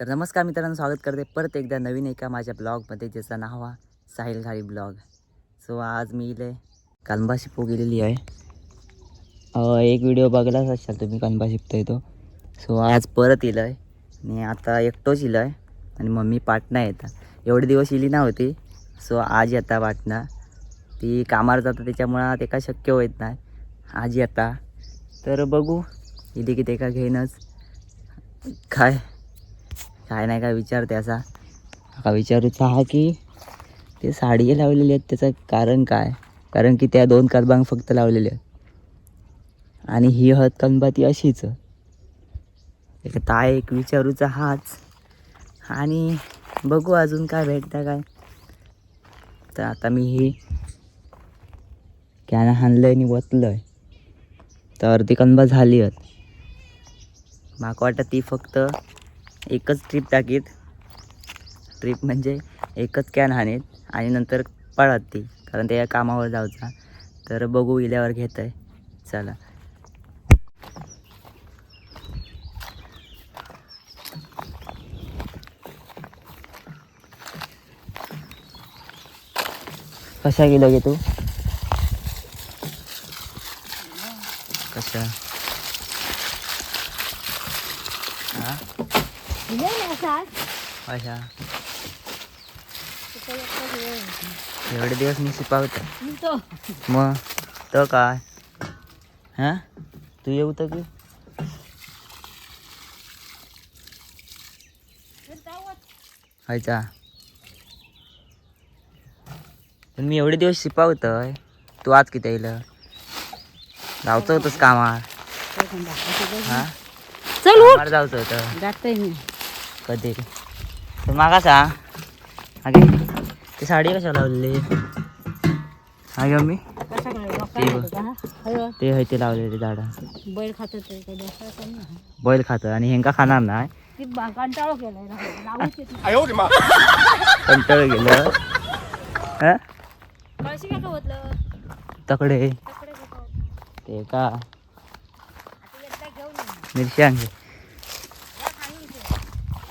तर नमस्कार मित्रांनो स्वागत करते परत एकदा नवीन एका माझ्या ब्लॉगमध्ये ज्याचं नाव आहे साहिल घाई ब्लॉग. सो आज मी इले कानबा शिपो गेलेली आहे. एक व्हिडिओ बघलाच असाल तुम्ही कानबा शिपता येतो. सो आज परत इलं आहे. आणि आता एकटोच इलं आहे आणि मम्मी पाटणा येतात. एवढे दिवस इली ना होती सो आज येता पाटणा. ती कामावर जातं त्याच्यामुळं ते काय शक्य होत नाही. आज येता. तर बघू इली की ते का घेईनच. काय? काय नाही काय विचारते असा. का विचारूचा हा की ते साडी लावलेली आहेत त्याचं कारण काय? कारण की त्या दोन कलबांग फक्त लावलेले आहेत. आणि ही हत कलबा ती अशीच. एक ताय एक विचारूचा हाच. आणि बघू अजून काय भेटतं काय. तर आता मी ही कॅन हाणलं आणि वतलं आहे तर ती कनबा झाली आहेत. माका वाटतं ती फक्त एकच ट्रिप टाकीत. ट्रिप म्हणजे एकच कॅन हाणीत आणि नंतर पळत ती. कारण त्या कामावर जाऊचा. तर बघू इल्यावर घेत आहे चला. कशा गेलो गे तू? कशा? एवढे दिवस मी शिपावत मग तर काय? हा? तू येऊ तर की? व्हायचा पण मी एवढे दिवस शिपावतोय तू आज किती येईल जायचं होतंस कामार हा? चल कामार जायचं होतं. कधी तर मागा सांग. अगे ती साडी कशा लावलेली? हा घेऊ मी कसा ते हय ते लावलेले झाडं बैल खात. बैल खातं आणि हेंका खाणार कंटाळो ना. कंटाळ गेलं हा? होतलं तकडे? ते का? आता एकदा घेऊन ये ना. मिरच्यां घे या खाली इथे. हम्म? ते- त्या कोणी ते का होत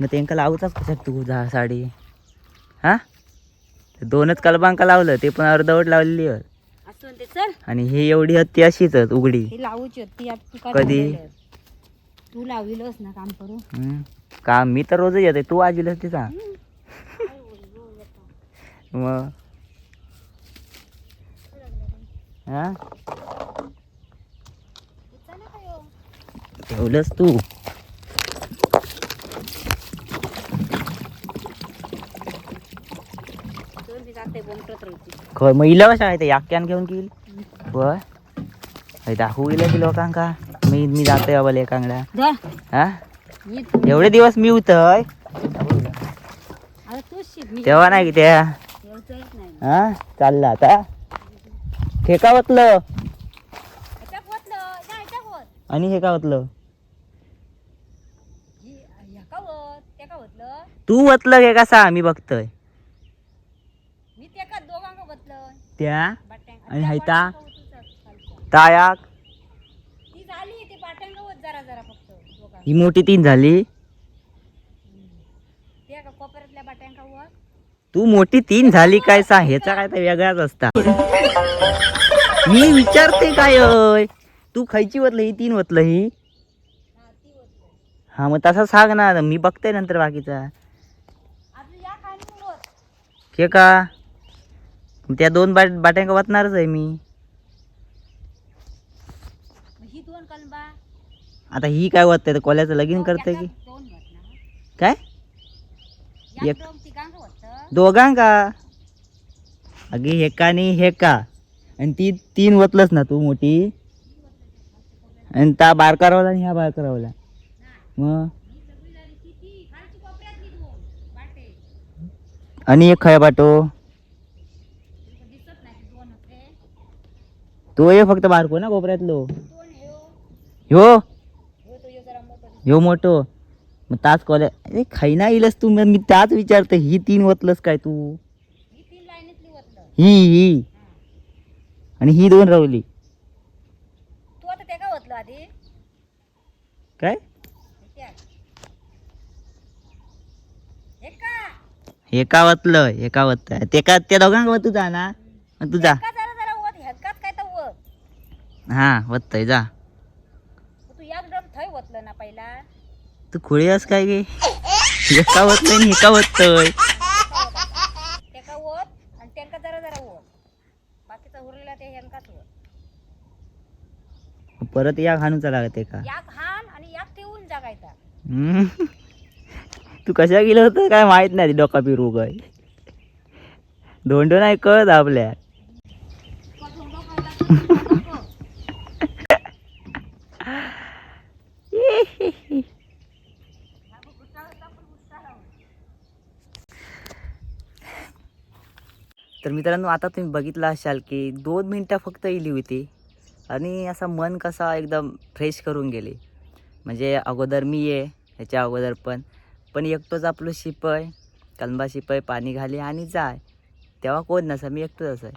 मग तेंका लावूचाच कशात तू जा साडी? हा? दोनच कलबांका लावलं ते पण अर्धवट लावलेली आणि ही एवढी हत्ती अशीच उघडी. ही कधी? तू लाविलच ना काम करू हम्म. का? मी तर रोजच येते तू आजीला ते सांग मग? हा ठेवलंस तू जाते खय मग इलं कशा आहे ते याक्यान घेऊन गेल बर दाखवू गेलं की लोकांका मी मी जातोय बाबा धर हा. एवढे दिवस मी उतय तेव्हा नाही की त्या यायचं येत नाही हा चाललं आता वतलं आणि हे का वतलं ही ह्या का होतलं तू वतलं हे कसा? मी बघतोय. त्या? आणि हायता? तायाक ही मोठी तीन झाली. तू मोठी तीन झाली काय सा? ह्याचा काय तर वेगळाच असता. मी विचारते काय तू खायची वतलं ही तीन वतलं ही? हा मग तसा सांग ना मी बघते नंतर बाकीचा. हे का? मग त्या दोन बाट बाट्यांका वतणारच आहे मी. ही आता ही काय वतते? कोल्याचं लगीन करते की. काय? एक. दोघांका? अगे हे का नाही हे का? आणि ती तीन वतलंच ना तू मोठी. आणि त्या बारकारावला आणि ह्या मग कोपऱ्यातली दोन बाटे आणि एक खया बाटो. तो ये फक्त बारको ना कोपऱ्यातलो. ह्यो ह्यो तो मोठा. मग ताच कॉले अरे खाईना येईलच तू मग मी त्याच विचारते ही तीन वतलंस काय तू? ही. आणि ही दोन राहुली. तू आता ते का आधी. काय? त्या. हे एका वतलं एका वत ते का त्या दोघांक वतू जा ना. मग तू जा. का वत जा. तू एक तू खुळी अस काय गे? एका वतलंय आणि एका वतय परत या खाणूचा लागते का? याक हान आणि याक ठेवून जगायचा. हम्म. तू कशा गेलं होतं काय माहीत नाही डोका पिरू काय धोंड नाही कळत आपल्या. तर मित्रांनो आता तुम्ही बघितलं असाल की दोन मिनटं फक्त इली होती. आणि असं मन कसा एकदम फ्रेश करून गेले. म्हणजे अगोदर मी ये ह्याच्या अगोदर पण. पण एकटोच आपलं शिपय कलंबा शिपय पाणी घाली आणि जाय. तेव्हा कोण नसा मी एकटोच असं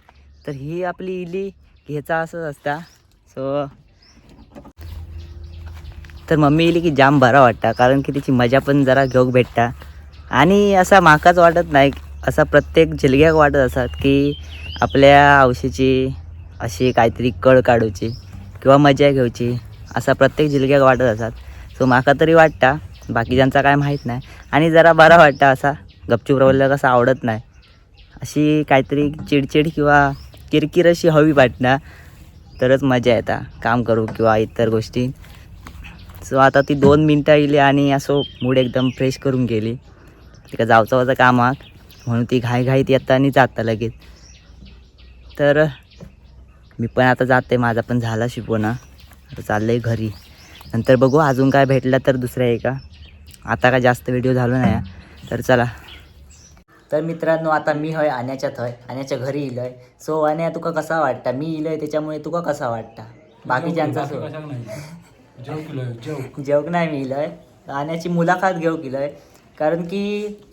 तर ही आपली इली घ्यायचा असंच असता. सो तर मम्मी इली की जाम बरा वाटता कारण की तिची मजा पण जरा घेऊक भेटता. आणि असा माकाच वाटत नाही असा प्रत्येक जिलग्याक वाटत असतात की आपल्या हौशीची अशी काहीतरी कळ काढूची किंवा मजा घेऊची असा प्रत्येक जिलग्याक वाटत असतात. सो माका तरी वाटता बाकीच्यांचा काय माहीत नाही. आणि जरा बरा वाटता असा गपचूप राहिलं कसं आवडत नाही. अशी काहीतरी चिडचिड किंवा किरकिर अशी हवी वाटणं तरच मजा येता. काम करू किंवा इतर गोष्टी. सो आता ती दोन मिनटं येयली आणि असो मूड एकदम फ्रेश करून गेली. तिका जावचं होतं कामाक म्हणून ती घाई घाईत येता आणि जाता लगेच. तर मी पण आता जाते माझा पण झाला शिकवणा. आता चाललं आहे घरी. नंतर बघू अजून काय भेटलं तर दुसरं आहे का? आता काय जास्त व्हिडिओ झालो नाही. तर चला. तर मित्रांनो आता मी हय आण्याच्यात हय. आण्याच्या घरी इलय. सो आण्या तुका कसा वाटता? मी इलय त्याच्यामुळे तुका कसा वाटता? बाकीच्यांचा सो जेवक नाही. मी इलय. आण्याची मुलाखत घेऊ केलंय कारण की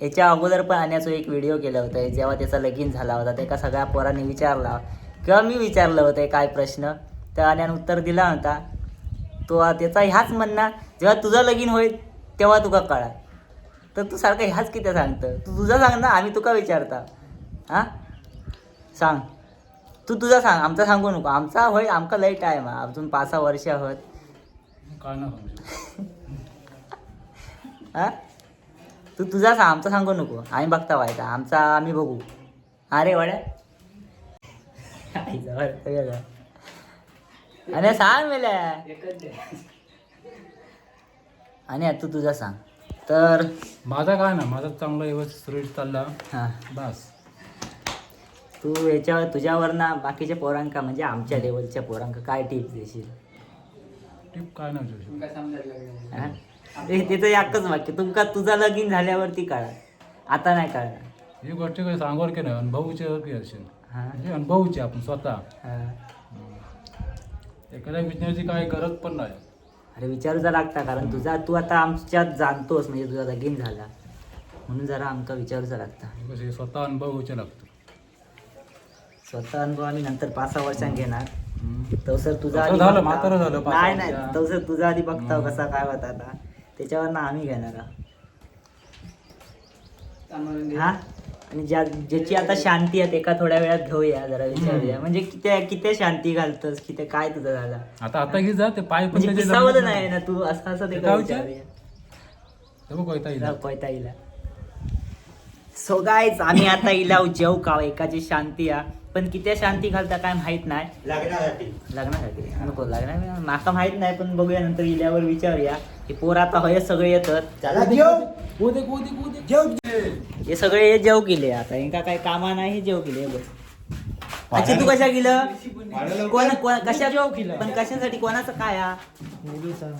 याच्या अगोदर पण आण्याचा एक व्हिडिओ केला होता. जेव्हा त्याचा लगीन झाला होता त्याका सगळ्या पोरांनी विचारला. किंवा मी विचारलं होतं काय प्रश्न? तर आण्यानं उत्तर दिला होता. तो त्याचा ह्याच म्हणणं जेव्हा तुझं लगीन होईल तेव्हा तुका कळा. तर तू सारखं ह्याच किती सांगतं? तू तुझं सांग ना आम्ही तुका विचारता. हां? सांग. तू तुझा सांग आमचा सांगू नको. आमचा होय आमका लई टाईम आहे. अजून पाच सहा वर्ष आहोत. हा? तू तुझा सांग आमचा सांगू नको. आम्ही बघता व्हायचा आमचा आम्ही बघू. अरे वड्या? आणि सांग मेल्या. आणि तू तुझा सांग. तर माझा काय ना माझा चांगला व्यवस्थित सुरळीत चालला. हां. बस. तू याच्यावर तुझ्यावर ना बाकीच्या पोरांका म्हणजे आमच्या लेवलच्या पोरांका काय टिप्स देशील? टिप काय नाही. हा? ते एकच वाक्य. तुमका तुझा लगीन झाल्यावरती कळा आता नाही कळणार. ही गोष्ट काही सांगवर की नाही अनुभवचे की असेल. हा म्हणजे अनुभवची आपण स्वतः हा. एखाद्या विचारायची काही गरज पण नाही अरे विचारूचा लागता कारण तुझा तू आता आमच्यात जाणतोस म्हणजे तुझा लगीन झाला म्हणून जरा आमका विचारूचा लागता हे कसे स्वतः अनुभवायचे लागतं स्वतः अनुभव आम्ही नंतर पाच सहा वर्षांनी घेणार. तवसर तुझा आधी झालं. म्हातारं झालं पाच नाही नाही वर्षा. तवसर तुझा आधी हम्म. कसा काय होता आता त्याच्यावर ना आम्ही घेणार आहोत. हा आणि ज्या ज्याची आता शांती आहे एका थोड्या वेळात घेऊया जरा विचारूया. म्हणजे किती किती शांती घालतस किती काय तुझं झाला? आता आता घे जा ते पाय पण म्हणजे त्याचे नाही ना तू? असं असं ते ते काय विचार? विचारूया. बघ कोयता इला सो गायच आम्ही आता इलाव जेव का एकाची शांती आ. पण किती शांती घालता काय माहीत नाही. लग्नासाठी लग्नासाठी नको लग्न माका माहीत नाही पण बघूया नंतर इल्यावर विचारूया. हे पोर आता हय सगळे येतात. चला जेव जेव हे सगळे हे जेव केले आता यांका काय कामा नाही हे जेव केले बघ अच्छा तू कशा गेलं कोण कोण कशा जेव केलं पण कशासाठी कोणाचं काय हा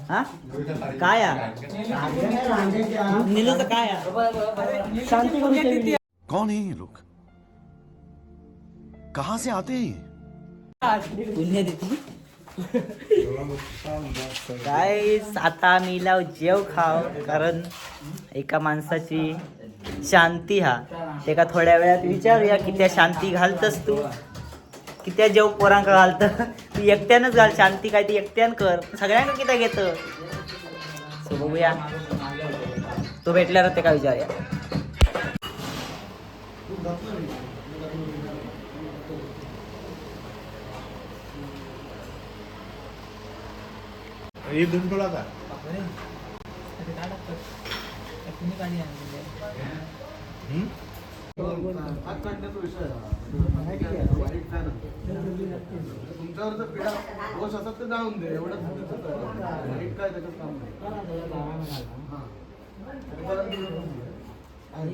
हा? काय हा? निलूचं काय हा? कौन है ये लोग कहां से आते हैं ये? पुण्य देते काय आता मिलाव जेव खाव कारण एका माणसाची शांती हा. एका थोड्या वेळात विचारूया किती शांती घालतस तू? कित्या जेव पोरांक घालत? तू एकट्यानंच घाल शांती काय ती एकट्यान कर. सगळ्यांना किती घेत? सो बघूया. तो भेटल्यावर ते काय विचारूया एक दोन टोळा का तुमच्यावर जर पिढा दोष असत तर जाऊन दे. एवढं वाईट काय त्याच्यात काम नाही हा. आणि